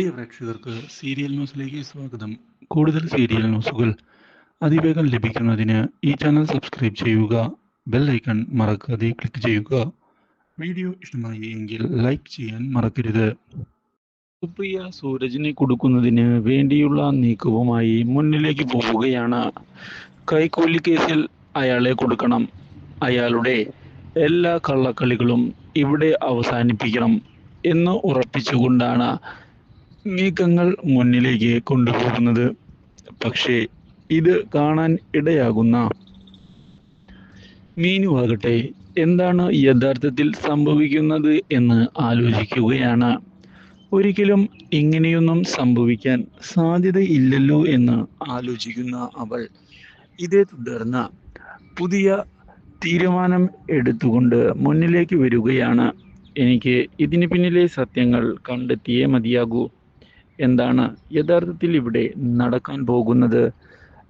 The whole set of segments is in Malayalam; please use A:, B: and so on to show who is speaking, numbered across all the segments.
A: പ്രിയ പ്രേക്ഷകർക്ക് സീരിയൽ ന്യൂസിലേക്ക് സ്വാഗതം. കൂടുതൽ സീരിയൽ ന്യൂസുകൾ അതിവേഗം ലഭിക്കുന്നതിന് ഈ ചാനൽ സബ്സ്ക്രൈബ് ചെയ്യുക ബെൽ ഐക്കൺ മറക്കാതെ ക്ലിക്ക് ചെയ്യുക. വീഡിയോ ഇഷ്ടമായി എങ്കിൽ ലൈക്ക് ചെയ്യാൻ മറക്കരുത്. സുപ്രിയ സൂരജിനെ കൊടുക്കുന്നതിന് വേണ്ടിയുള്ള നീക്കവുമായി മുന്നിലേക്ക് പോവുകയാണ്. കൈക്കൂലി കേസിൽ അയാളെ കൊടുക്കണം. അയാളുടെ എല്ലാ കള്ളക്കളികളും ഇവിടെ അവസാനിപ്പിക്കണം എന്ന് ഉറപ്പിച്ചുകൊണ്ടാണ് നീക്കങ്ങൾ മുന്നിലേക്ക് കൊണ്ടുപോകുന്നത്. പക്ഷേ ഇത് കാണാൻ ഇടയാകുന്ന മീനുവാകട്ടെ എന്താണ് യഥാർത്ഥത്തിൽ സംഭവിക്കുന്നത് എന്ന് ആലോചിക്കുകയാണ്. ഒരിക്കലും ഇങ്ങനെയൊന്നും സംഭവിക്കാൻ സാധ്യതയില്ലല്ലോ എന്ന് ആലോചിക്കുന്ന അവൾ ഇതേ തുടർന്ന് പുതിയ തീരുമാനം എടുത്തുകൊണ്ട് മുന്നിലേക്ക് വരികയാണ്. എനിക്ക് ഇതിന് പിന്നിലെ സത്യങ്ങൾ കണ്ടെത്തിയേ മതിയാകൂ. എന്താണ് യഥാർത്ഥത്തിൽ ഇവിടെ നടക്കാൻ പോകുന്നത്?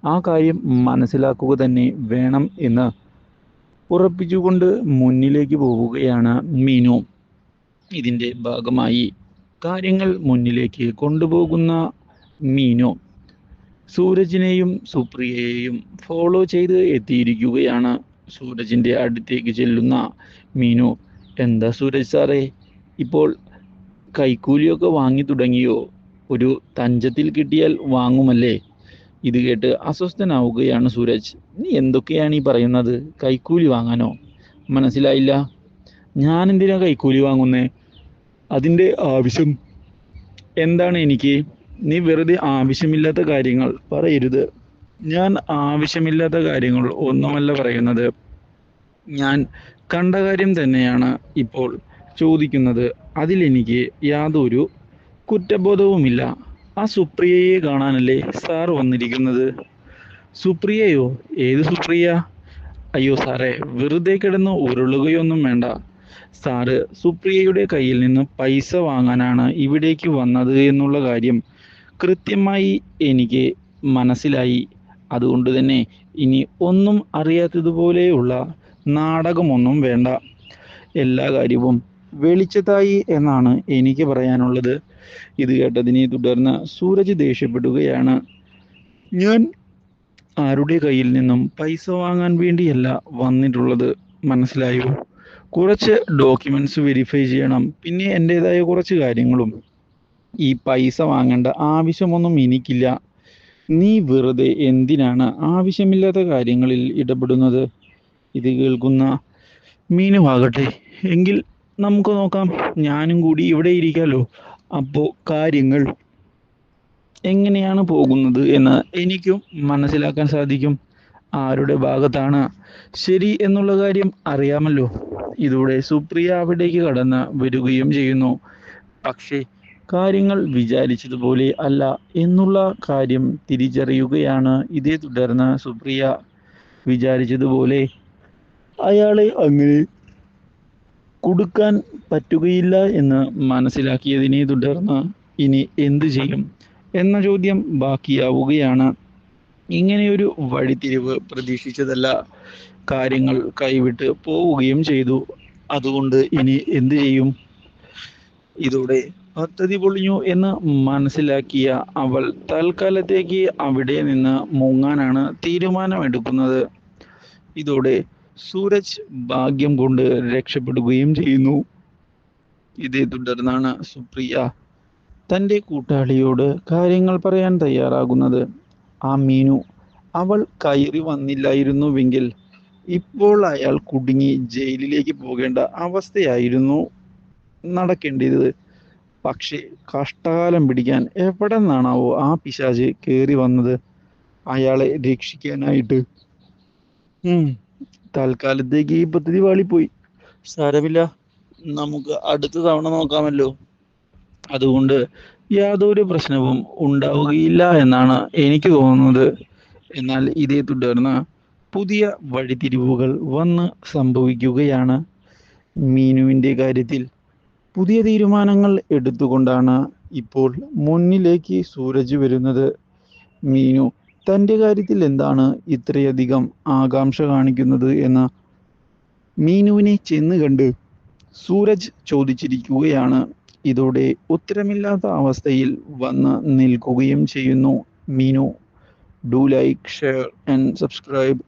A: ആ കാര്യം മനസ്സിലാക്കുക തന്നെ വേണം എന്ന് ഉറപ്പിച്ചുകൊണ്ട് മുന്നിലേക്ക് പോവുകയാണ് മീനു. ഇതിന്റെ ഭാഗമായി കാര്യങ്ങൾ മുന്നിലേക്ക് കൊണ്ടുപോകുന്ന മീനു. സൂരജിനെയും സുപ്രിയയെയും ഫോളോ ചെയ്ത് എത്തിയിരിക്കുകയാണ് സൂരജിന്റെ അടുത്തേക്ക് ചെല്ലുന്ന മീനു. എന്താ സൂരജ് സാറേ ഇപ്പോൾ കൈക്കൂലിയൊക്കെ വാങ്ങി തുടങ്ങിയോ? ഒരു തഞ്ചത്തിൽ കിട്ടിയാൽ വാങ്ങുമല്ലേ? ഇത് കേട്ട് അസ്വസ്ഥനാവുകയാണ് സൂരജ്. നീ എന്തൊക്കെയാണ് ഈ പറയുന്നത്? കൈക്കൂലി വാങ്ങാനോ? മനസ്സിലായില്ല. ഞാൻ എന്തിനാ കൈക്കൂലി വാങ്ങുന്നേ? അതിന്റെ ആവശ്യം എന്താണ് എനിക്ക്? നീ വെറുതെ ആവശ്യമില്ലാത്ത കാര്യങ്ങൾ പറയരുത്. ഞാൻ ആവശ്യമില്ലാത്ത കാര്യങ്ങൾ ഒന്നുമല്ല പറയുന്നത്. ഞാൻ കണ്ട കാര്യം തന്നെയാണ് ഇപ്പോൾ ചോദിക്കുന്നത്. അതിലെനിക്ക് യാതൊരു കുറ്റബോധവുമില്ല. ആ സുപ്രിയയെ കാണാനല്ലേ സാർ വന്നിരിക്കുന്നത്? സുപ്രിയയോ? ഏത് സുപ്രിയ? അയ്യോ സാറേ വെറുതെ കിടന്ന് ഉരുളുകയൊന്നും വേണ്ട. സാറ് സുപ്രിയയുടെ കയ്യിൽ നിന്ന് പൈസ വാങ്ങാനാണ് ഇവിടേക്ക് വന്നത് എന്നുള്ള കാര്യം കൃത്യമായി എനിക്ക് മനസ്സിലായി. അതുകൊണ്ട് തന്നെ ഇനി ഒന്നും അറിയാത്തതുപോലെയുള്ള നാടകമൊന്നും വേണ്ട. എല്ലാ കാര്യവും വെളിച്ചത്തായി എന്നാണ് എനിക്ക് പറയാനുള്ളത്. ഇത് കേട്ടതിനെ തുടർന്ന് സൂരജ് ദേഷ്യപ്പെടുകയാണ്. ഞാൻ ആരുടെ കയ്യിൽ നിന്നും പൈസ വാങ്ങാൻ വേണ്ടിയല്ല വന്നിട്ടുള്ളത്? മനസ്സിലായോ? കുറച്ച് ഡോക്യുമെന്റ്സ് വെരിഫൈ ചെയ്യണം. പിന്നെ എന്റെതായ കുറച്ച് കാര്യങ്ങളും. ഈ പൈസ വാങ്ങേണ്ട ആവശ്യമൊന്നും എനിക്കില്ല. നീ വെറുതെ എന്തിനാണ് ആവശ്യമില്ലാത്ത കാര്യങ്ങളിൽ ഇടപെടുന്നത്? ഇത് കേൾക്കുന്ന മീനുമാകട്ടെ എങ്കിൽ നമുക്ക് നോക്കാം. ഞാനും കൂടി ഇവിടെ ഇരിക്കാലോ. അപ്പോൾ കാര്യങ്ങൾ എങ്ങനെയാണ് പോകുന്നത് എന്ന് എനിക്കും മനസ്സിലാക്കാൻ സാധിക്കും. ആരുടെ ഭാഗത്താണ്? ശരി എന്നുള്ള കാര്യം അറിയാമല്ലോ. ഇതോടെ സുപ്രിയ അവിടേക്ക് കടന്ന് വരികയും ചെയ്യുന്നു. പക്ഷേ കാര്യങ്ങൾ വിചാരിച്ചതുപോലെ അല്ല എന്നുള്ള കാര്യം തിരിച്ചറിയുകയാണ്. ഇതേ തുടർന്ന് സുപ്രിയ വിചാരിച്ചതുപോലെ അയാളെ അങ്ങനെ കൊടുക്കാൻ പറ്റുകയില്ല എന്ന് മനസ്സിലാക്കിയതിനെ തുടർന്ന് ഇനി എന്തു ചെയ്യും എന്ന ചോദ്യം ബാക്കിയാവുകയാണ്. ഇങ്ങനെയൊരു വഴിത്തിരിവ് പ്രതീക്ഷിച്ചതല്ല. കാര്യങ്ങൾ കൈവിട്ട് പോവുകയും ചെയ്തു. അതുകൊണ്ട് ഇനി എന്തു ചെയ്യും? ഇതോടെ പദ്ധതി പൊളിഞ്ഞു എന്ന് മനസ്സിലാക്കിയ അവൾ തൽക്കാലത്തേക്ക് അവിടെ നിന്ന് മുങ്ങാനാണ് തീരുമാനമെടുക്കുന്നത്. ഇതോടെ സൂരജ് ഭാഗ്യം കൊണ്ട് രക്ഷപ്പെടുകയും ചെയ്യുന്നു. ഇതേ തുടർന്നാണ് സുപ്രിയ തന്റെ കൂട്ടാളിയോട് കാര്യങ്ങൾ പറയാൻ തയ്യാറാകുന്നത്. ആ മീനു അവൾ കയറി വന്നില്ലായിരുന്നുവെങ്കിൽ ഇപ്പോൾ അയാൾ കുടുങ്ങി ജയിലിലേക്ക് പോകേണ്ട അവസ്ഥയായിരുന്നു നടക്കേണ്ടത് പക്ഷേ കഷ്ടകാലം പിടിക്കാൻ എവിടെ നിന്നാണാവോ ആ പിശാച് കയറി വന്നത്. അയാളെ രക്ഷിക്കാനായിട്ട്. തൽക്കാലത്തേക്ക് ഈ പദ്ധതി വാളിപ്പോയി സാരമില്ല. നമുക്ക് അടുത്ത തവണ നോക്കാമല്ലോ. അതുകൊണ്ട് യാതൊരു പ്രശ്നവും ഉണ്ടാവുകയില്ല എന്നാണ് എനിക്ക് തോന്നുന്നത്. എന്നാൽ ഇതേ തുടർന്ന് പുതിയ വഴിതിരിവുകൾ വന്ന് സംഭവിക്കുകയാണ്. മീനുവിന്റെ കാര്യത്തിൽ പുതിയ തീരുമാനങ്ങൾ എടുത്തുകൊണ്ടാണ് ഇപ്പോൾ മുന്നിലേക്ക് സൂരജ് വരുന്നത്. മീനു തന്റെ കാര്യത്തിൽ എന്താണ് ഇത്രയധികം ആകാംക്ഷ കാണിക്കുന്നത് എന്ന് മീനുവിനെ ചെന്ന് കണ്ട് സൂരജ് ചോദിച്ചിരിക്കുകയാണ്. ഇതോടെ ഉത്തരമില്ലാത്ത അവസ്ഥയിൽ വന്ന് നിൽക്കുകയും ചെയ്യുന്നു. Meenu do like share and subscribe.